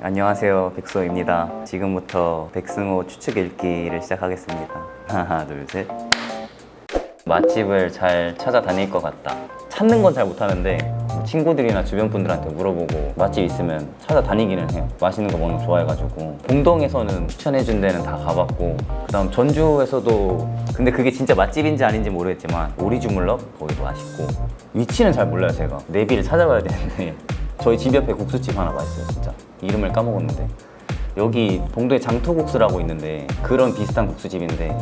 안녕하세요 백소입니다. 지금부터 백승호 추측 읽기를 시작하겠습니다. 하나 둘셋. 맛집을 잘 찾아다닐 것 같다. 찾는 건 잘 못하는데 뭐 친구들이나 주변 분들한테 물어보고 맛집 있으면 찾아다니기는 해요. 맛있는 거 먹는 거 좋아해가지고. 동동에서는 추천해준 데는 다 가봤고. 그 다음 전주에서도 근데 그게 진짜 맛집인지 아닌지 모르겠지만 오리주물럭 거기도 맛있고. 위치는 잘 몰라요 제가. 내비를 찾아봐야 되는데 저희 집 옆에 국수집 하나 맛있어요 진짜. 이름을 까먹었는데. 여기 동도에 장토국수라고 있는데 그런 비슷한 국수집인데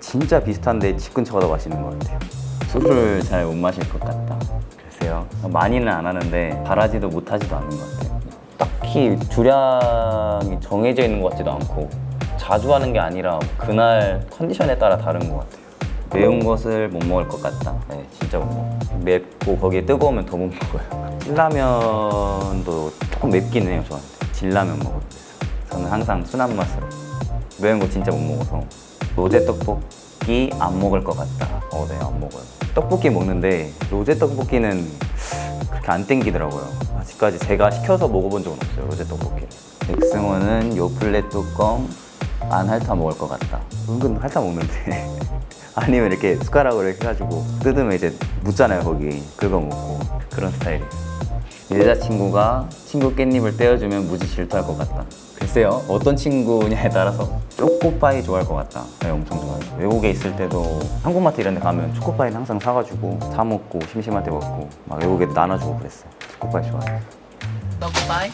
진짜 비슷한데 집 근처가 더 맛있는 것 같아요. 술을 잘 못 마실 것 같다. 글쎄요? 많이는 안 하는데 바라지도 못하지도 않는 것 같아요. 딱히 주량이 정해져 있는 것 같지도 않고 자주 하는 게 아니라 그날 컨디션에 따라 다른 것 같아요. 매운 것을 못 먹을 것 같다. 네, 진짜 못 먹어. 맵고 거기에 뜨거우면 더 못 먹어요. 辛라면도 조금 맵긴 해요, 저한테. 진라면 먹어요. 저는 항상 순한 맛으로. 매운 거 진짜 못 먹어서. 로제 떡볶이 안 먹을 것 같다. 어, 네, 안 먹어요. 떡볶이 먹는데 로제 떡볶이는 그렇게 안 땡기더라고요. 아직까지 제가 시켜서 먹어본 적은 없어요, 로제 떡볶이를. 백승호는 요플레 뚜껑 안 핥아 먹을 것 같다. 은근 핥아 먹는데. 아니면 이렇게 숟가락으로 이렇게 해가지고 뜯으면 이제 묻잖아요, 거기. 긁어 먹고. 그런 스타일이에요. 여자친구가 친구 깻잎을 떼어주면 무지 질투할 것 같다. 글쎄요, 어떤 친구냐에 따라서 초코파이 좋아할 것 같다. 네, 엄청 좋아해요. 외국에 있을 때도 한국마트 이런 데 가면 초코파이는 항상 사가지고 사 먹고 심심할 때 먹고 막 외국에 나눠주고 그랬어요. 초코파이 좋아해요. 떡바이?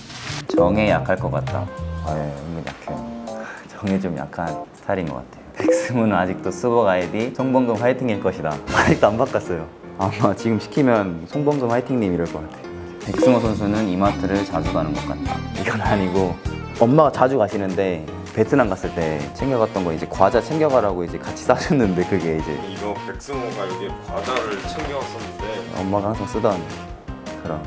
정에 약할 것 같다. 아, 예, 은근 약해요. 정에 좀 약한 스타일인 것 같아요. 백승우는 아직도 수복 아이디 송범금 화이팅일 것이다. 아직도 안 바꿨어요. 아마 지금 시키면 송범금 화이팅님 이럴 것 같아요. 백승호 선수는 이마트를 자주 가는 것 같다. 이건 아니고 엄마가 자주 가시는데 베트남 갔을 때 챙겨갔던 거 이제 과자 챙겨가라고 이제 같이 싸줬는데 그게 이제 이거 백승호가 여기 과자를 챙겨왔었는데 엄마가 항상 쓰던 그런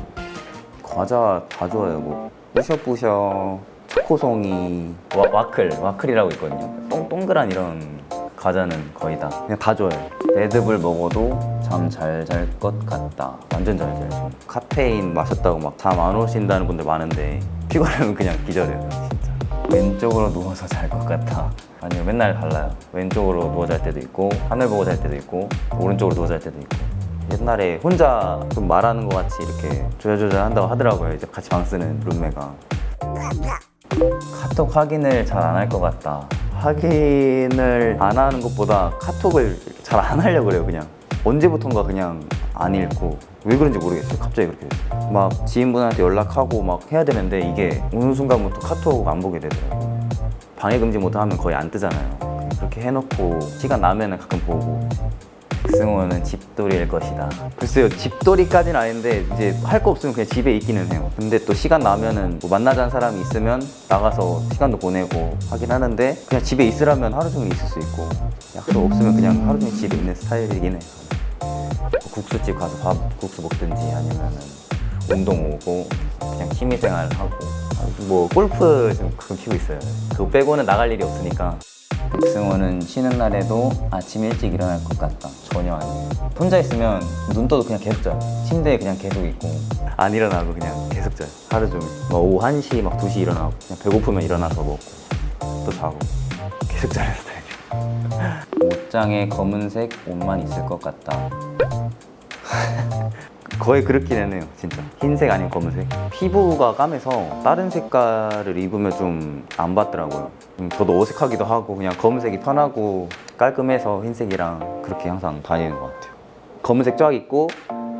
과자 다 좋아요 뭐 뿌셔뿌셔 초코송이 와, 와클 와클이라고 있거든요. 동, 동그란 이런 과자는 거의 다 그냥 다 좋아요. 레드불 먹어도 잠 잘 잘 것 같다. 완전 잘 자요 카페인 마셨다고 막 잠 안 오신다는 분들 많은데 피곤하면 그냥 기절해요 진짜. 왼쪽으로 누워서 잘 것 같아. 아니요 맨날 달라요. 왼쪽으로 누워 잘 때도 있고 하늘 보고 잘 때도 있고 오른쪽으로 누워 잘 때도 있고. 옛날에 혼자 좀 말하는 것 같이 이렇게 조잘조잘 한다고 하더라고요. 이제 같이 방 쓰는 룸메가. 카톡 확인을 잘 안 할 것 같다. 확인을 안 하는 것보다 카톡을 잘 안 하려고 그래요, 그냥. 언제부턴가 그냥 안 읽고. 왜 그런지 모르겠어요. 갑자기 그렇게. 막 지인분한테 연락하고 막 해야 되는데 이게 어느 순간부터 카톡 안 보게 되더라고요. 방해 금지 모드 하면 거의 안 뜨잖아요. 그렇게 해놓고 시간 나면은 가끔 보고 백 승호는 집돌이일 것이다. 글쎄요, 집돌이까지는 아닌데 이제 할 거 없으면 그냥 집에 있기는 해요. 근데 또 시간 나면은 뭐 만나자는 사람이 있으면 나가서 시간도 보내고 하긴 하는데 그냥 집에 있으라면 하루 종일 있을 수 있고 약속 없으면 그냥 하루 종일 집에 있는 스타일이긴 해요. 뭐 국수집 가서 밥 국수 먹든지 아니면은 운동 오고 그냥 취미생활 하고 뭐 골프 좀 가끔 치고 있어요. 그거 빼고는 나갈 일이 없으니까 백승호는 쉬는 날에도 아침 일찍 일어날 것 같다. 전혀 아니에요. 혼자 있으면 눈 떠도 그냥 계속 자요. 침대에 그냥 계속 있고. 안 일어나고 그냥 계속 자요. 하루 종일. 뭐 오후 1시, 막 2시 일어나고. 그냥 배고프면 일어나서 먹고. 또 자고. 계속 자는 스타일이에요. 옷장에 검은색 옷만 있을 것 같다. 거의 그렇기는 해요, 진짜. 흰색 아니면 검은색. 피부가 까매서 다른 색깔을 입으면 좀 안 받더라고요. 음, 저도 어색하기도 하고 그냥 검은색이 편하고 깔끔해서 흰색이랑 그렇게 항상 다니는 것 같아요. 검은색 쫙 있고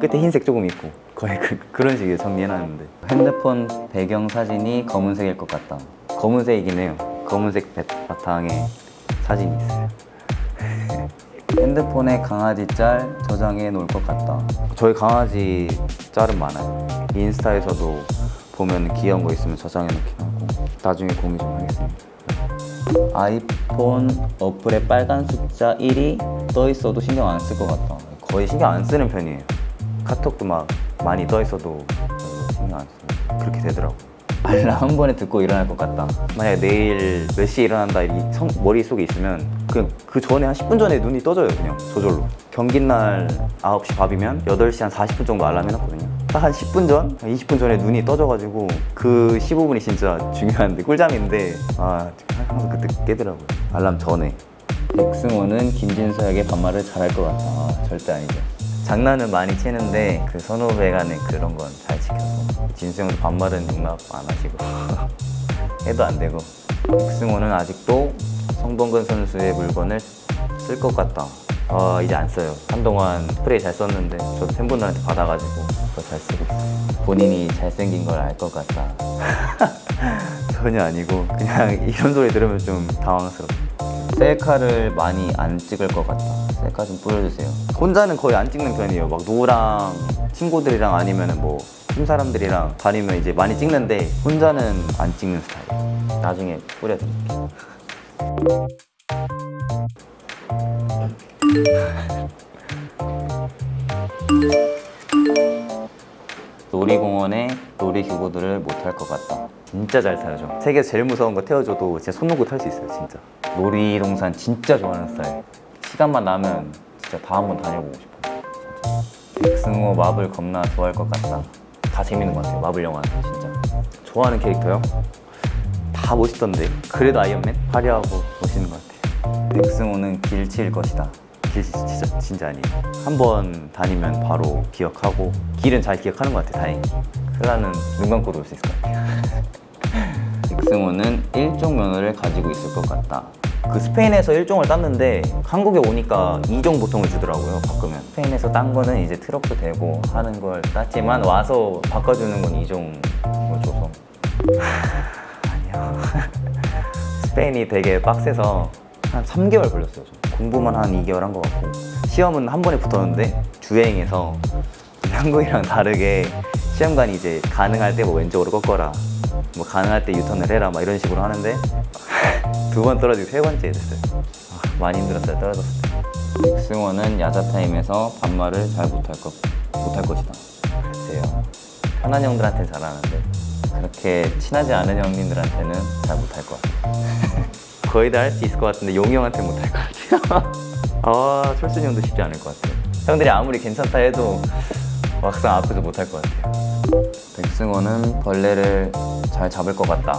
끝에 흰색 조금 있고 거의 그, 런 식으로 정리해놨는데 핸드폰 배경 사진이 검은색일 것 같다. 검은색이긴 해요. 검은색 배- 바탕에 사진이 있어요. 핸드폰에 강아지 짤 저장해 놓을 것 같다. 저희 강아지 짤은 많아요. 인스타에서도 보면 귀여운 거 있으면 저장해 놓긴 하고 나중에 공유 좀 하겠습니다. 아이폰 어플에 빨간 숫자 1이 떠 있어도 신경 안 쓸 것 같다. 거의 신경 안 쓰는 편이에요. 카톡도 막 많이 떠 있어도 신경 안 쓰고 그렇게 되더라고. 알람 한 번에 듣고 일어날 것 같다. 만약에 내일 몇 시에 일어난다 이 성- 머릿속에 있으면 그냥 그 전에 한 10분 전에 눈이 떠져요 그냥 저절로. 경기 날 9시 밥이면 8시 한 40분 정도 알람 해놨거든요. 딱 한 10분 전? 20분 전에 눈이 떠져가지고 그 15분이 진짜 중요한데 꿀잠인데 아 항상 그때 깨더라고요 알람 전에 백승호는 김진서에게 반말을 잘할 것 같아 아, 절대 아니죠 장난은 많이 치는데 그 선후배 간의 그런 건 잘 지켜서 진수 형도 반말은 용납 안 하시고 해도 안 되고 백승호는 아직도 성범근 선수의 물건을 쓸 것 같다. 아 이제 안 써요. 한동안 스프레이 잘 썼는데 저도 팬분들한테 받아가지고 그거 잘 쓰고 있어요. 본인이 잘생긴 걸 알 것 같다. 전혀 아니고 그냥 이런 소리 들으면 좀 당황스럽다. 셀카를 많이 안 찍을 것 같다. 셀카 좀 뿌려주세요. 혼자는 거의 안 찍는 편이에요. 막 누구랑 친구들이랑 아니면은 뭐팀 사람들이랑 다니면 이제 많이 찍는데 혼자는 안 찍는 스타일. 나중에 뿌려드릴게요. 놀이공원에 놀이기구들을 못 탈 것 같다. 진짜 잘 타죠. 세계에서 제일 무서운 거 태워줘도 진짜 손 놓고 탈 수 있어요, 진짜. 놀이동산 진짜 좋아하는 스타일. 시간만 나면 진짜 다 한번 다녀보고. 진짜. 백승호 마블 겁나 좋아할 것 같다. 다 재밌는 것 같아요, 마블 영화는 진짜. 좋아하는 캐릭터요? 다 멋있던데. 그래도 아이언맨? 화려하고 멋있는 것 같아요. 백승호는 길칠 것이다. 길 진짜 진짜 아니에요. 한 번 다니면 바로 기억하고 길은 잘 기억하는 것 같아요. 다행히. 클라는 눈 감고도 올 수 있을 것 같아요. 백승호는 일종 면허를 가지고 있을 것 같다. 그 스페인에서 일종을 땄는데 한국에 오니까 이종 보통을 주더라고요. 바꾸면 스페인에서 딴 거는 이제 트럭도 되고 하는 걸 땄지만 와서 바꿔주는 건 이종을 줘서. 스페인이 되게 빡세서 한 3개월 걸렸어요. 저. 공부만 한 2개월 한 것 같고 시험은 한 번에 붙었는데 주행해서 한국이랑 다르게 시험관이 이제 가능할 때 뭐 왼쪽으로 꺾어라 뭐 가능할 때 유턴을 해라 막 이런 식으로 하는데 두 번 떨어지고 세 번째 됐어요. 아, 많이 힘들었어요 떨어졌을 때. 백승원은 야자 타임에서 반말을 잘 못할 것 못할 것이다. 글쎄요. 편한 형들한테 잘하는데 그렇게 친하지 않은 형님들한테는 잘 못할 것 같아요. 거의 다 할 수 있을 것 같은데 용이 형한테 못 할 것 같아요. 아 철순이 형도 쉽지 않을 것 같아요. 형들이 아무리 괜찮다 해도 막상 앞에서 못 할 것 같아요. 백승호는 벌레를 잘 잡을 것 같다.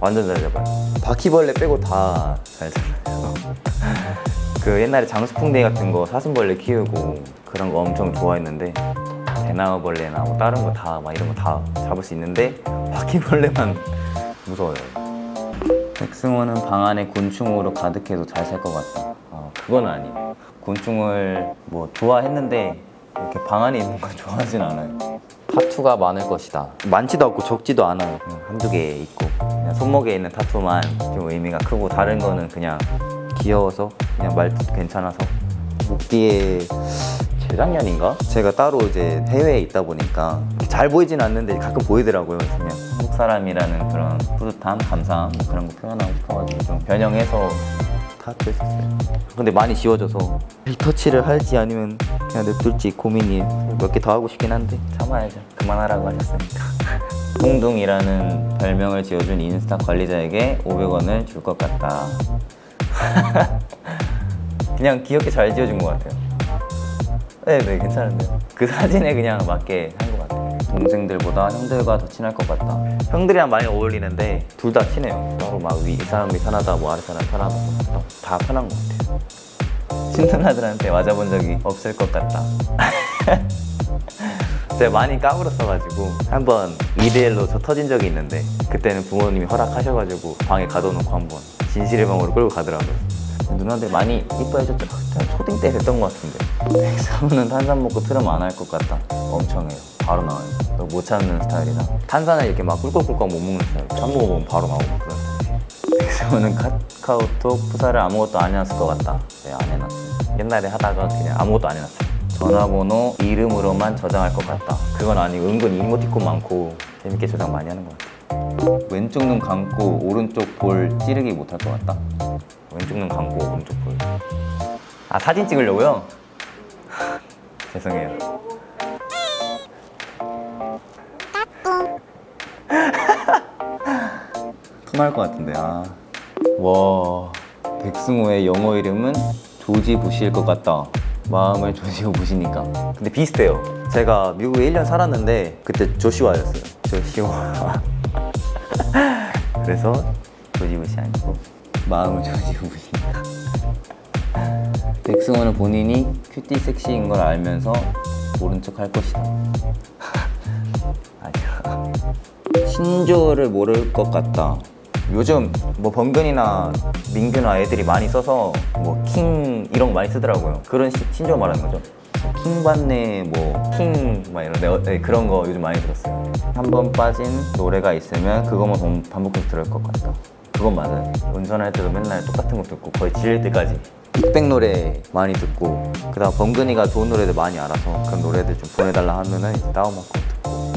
완전 잘 잡아요. 바퀴벌레 빼고 다 잘 잡아요. 그 옛날에 장수풍뎅이 같은 거 사슴벌레 키우고 그런 거 엄청 좋아했는데 대나무벌레나 뭐 다른 거 다 막 이런 거 다 잡을 수 있는데 바퀴벌레만 무서워요. 백승호는 방 안에 곤충으로 가득해도 잘 살 것 같다. 어, 그건 아니에요. 곤충을 뭐 좋아했는데 이렇게 방 안에 있는 걸 좋아하진 않아요. 타투가 많을 것이다. 많지도 않고 적지도 않아요. 그냥 한두 개 있고 그냥 손목에 있는 타투만 좀 의미가 크고 다른 거는 그냥 귀여워서 그냥 말투 괜찮아서 목 뒤에 재작년인가? 제가 따로 이제 해외에 있다 보니까 잘 보이진 않는데 가끔 보이더라고요. 그냥 한국 사람이라는 그런 뿌듯함, 감사함 뭐 그런 거 표현하고 싶어가지고 좀 변형해서 타투했었어요. 근데 많이 지워져서 리터치를 할지 아니면 그냥 냅둘지 고민이에요. 몇 개 더 하고 싶긴 한데 참아야죠. 그만하라고 하셨으니까. 홍둥이라는 별명을 지어준 인스타 관리자에게 500원을 줄 것 같다. 그냥 귀엽게 잘 지어준 것 같아요. 네, 네, 괜찮은데요. 그 사진에 그냥 맞게 한 것 같아요. 동생들보다 형들과 더 친할 것 같다. 형들이랑 많이 어울리는데 둘 다 친해요. 따로 막위 사람이 편하다, 뭐 아래 사람 편하다, 뭐다 편한 것 같아요. 친누나들한테 맞아본 적이 없을 것 같다. 제가 많이 까불었어가지고 한번 이대일로 저 터진 적이 있는데 그때는 부모님이 허락하셔가지고 방에 가둬놓고 한 번 진실의 방으로 끌고 가더라고요. 누나들 많이 이뻐해줬죠. 초딩 때 됐던 것 같은데. 백사부는 탄산 먹고 트름 안 할 것 같다. 엄청 해요. 바로 나와요. 또못 찾는 스타일이라. 탄산을 이렇게 막 꿀꺽꿀꺽 못 먹는 스타일. 한 먹어보면 바로 나오고 그런 스타일. 백사부는 카카오톡 부사를 아무것도 안 해놨을 것 같다. 네, 안 해놨어요. 옛날에 하다가 그냥 아무것도 안 해놨어요. 전화번호 이름으로만 저장할 것 같다. 그건 아니고 은근 이모티콘 많고 재밌게 저장 많이 하는 것 같아요. 왼쪽 눈 감고 오른쪽 볼 찌르기 못할 것 같다. 왼쪽 눈 감고 오른쪽 볼. 아 사진 찍으려고요? 죄송해요. 토날 것 같은데 아. 와 백승호의 영어 이름은 조지 부시일 것 같다. 마음을 조지고 부시니까. 근데 비슷해요. 제가 미국에 1년 살았는데 그때 조시와였어요. 조시와. 그래서 조지부시 아니고 마음을 조지고 부시니까. 백승호는 본인이 큐티 섹시인 걸 알면서 모른 척 할 것이다. 아니야. 신조어를 모를 것 같다. 요즘 뭐 번근이나 민규나 애들이 많이 써서 뭐 킹 이런 거 많이 쓰더라고요. 그런 시- 신조어 말하는 거죠. 킹 받네 뭐 킹 막 이런 네, 네, 그런 거 요즘 많이 들었어요. 한 번 빠진 노래가 있으면 그것만 반- 반복해서 들을 것 같다. 그건 맞아요. 운전할 때도 맨날 똑같은 거 듣고 거의 지릴 때까지 빅뱅 노래 많이 듣고 그다음 범근이가 좋은 노래들 많이 알아서 그런 노래들 좀 보내달라 하면은 이제 다운받고 듣고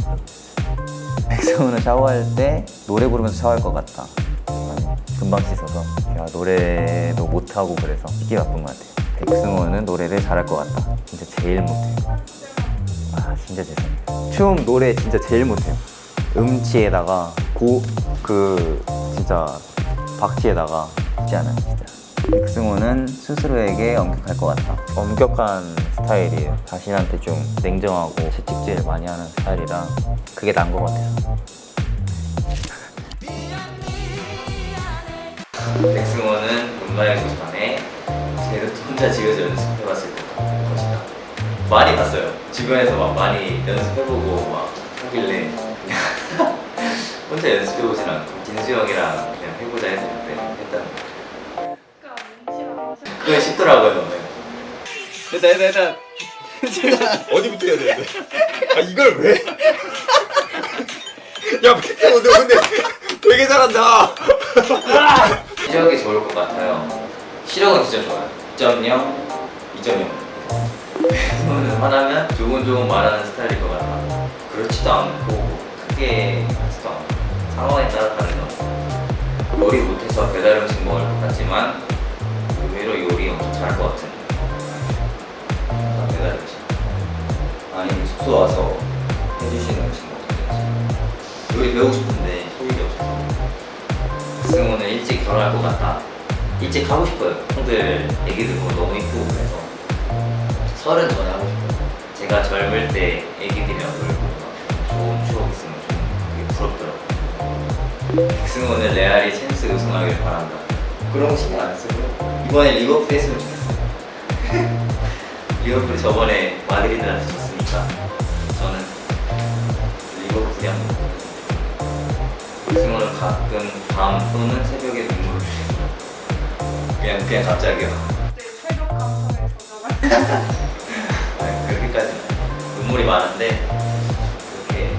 백승우는 샤워할 때 노래 부르면서 샤워할 것 같다. 금방 씻어서 제가 노래도 못하고 그래서 이게 바쁜 것 같아요. 백승우는 노래를 잘할 것 같다. 진짜 제일 못해요. 아 진짜 죄송해요. 춤 노래 진짜 제일 못해요. 음치에다가 고 그 진짜 박치에다가 쉽지 않아요 진짜. 백승호는 스스로에게 엄격할 것 같다. 엄격한 스타일이에요. 자신한테 좀 냉정하고 채찍질 많이 하는 스타일이라 그게 나은 것 같아요. 백승호는 음악의 도전에 제가 혼자 집에서 연습해봤을 것이다. 많이 봤어요. 주변에서 막 많이 연습해보고 막 하길래 그냥 혼자 연습해보진 않고 진수 형이랑 그냥 해보자 했을 때 했다는 거. 약간 눈치라고 하셨 그게 쉽더라고요. 일단 일단 일단 어디부터 해야 되는데? 아 이걸 왜? 야 패트 너 근데 되게 잘한다. 시력이 좋을 것 같아요. 시력은 진짜 좋아요. 2.0, 2.0. 저는 화나면 조곤조곤 말하는 스타일일 것 같아. 그렇지도 않고 크게 하지도 않고 상황에 따라 다르죠. 요리 못해서 배달 음식 먹을 것 같지만 의외로 요리 엄청 잘할 것 같은 배달 음식. 아니면 숙소 와서 해주시는 음식 먹든지 요리 배우고 싶은데 소질이 없어서 승우는 일찍 결혼할 것 같다. 일찍 하고 싶어요. 형들 애기들 너무 이쁘고 그래서 서른 전에 하고 싶어요. 제가 젊을 때 애기들이랑 놀고 막 좋은 추억 있으면 좀 그게 부럽더라고요. 승우는 레알이 챔스 우승하길 바란다. 그런 거 신경 안 쓰고요. 이번에 리버풀 했으면 좋겠어요. 리버풀 저번에 마드리드한테 졌으니까 저는 리버풀이 한번 보겠습니다. 승호는 가끔 밤 또는 새벽에 눈물을 흘려요. 그냥 그냥 갑자기요. 때 새벽 감성에 젖어가 그렇게까지는 눈물이 많은데 그렇게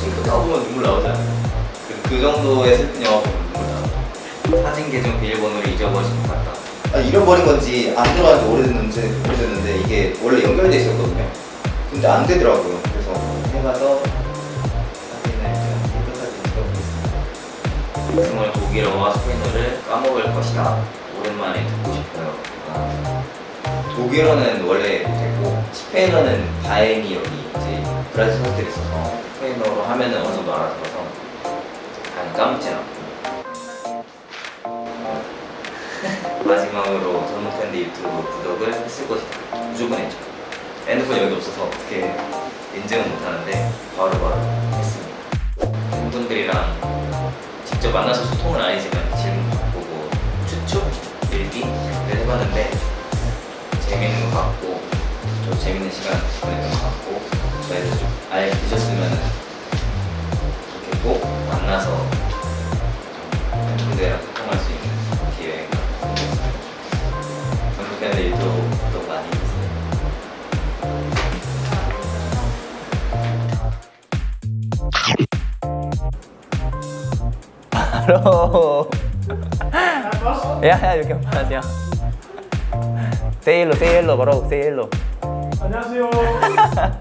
싱크다 보면 눈물 나오잖아요. 그, 그 정도의 슬픈 영화 보면 눈물 나요. 사진 계정 비밀번호를 잊어버린 것 같다. 아, 잃어버린 건지 안 들어간 지 오래됐는지 모르겠는데 이게 원래 연결돼 있었거든요. 근데 안 되더라고요. 그래서 해가서 사진을 좀 깨끗하게 찍어보겠습니다. 승호는 독일어와 스페인어를 까먹을 것이다. 오랜만에 듣고 싶어요. 아, 독일어는 원래 못했고 스페인어는 다행히 여기 이제 브라질 선수들이 있어서 스페인어로 하면은 어느 정도 알아들어서 다행히 까먹진 않고 마지막으로 전국 팬들 유튜브 구독을 했을 것이다. 무조건 했죠. 핸드폰 여기 없어서 어떻게 인증은 못하는데 바로바로 했습니다. 팬분들이랑 직접 만나서 소통은 아니지만 질문 바꾸고 추측, 일기 를 해봤는데 재밌는 것 같고 좀 재밌는 시간 보냈던 것 같고 저희도 좀 알려주셨으면 좋겠고 만나서 좀 팬분들이랑 소통할 수 있는 기회가 생겼습니다. 전국 팬들 유튜브 구독 많이 해주세요. 바로 야야 이렇게 말하냐 세일로 세일로 바로 세일로 안녕하세요.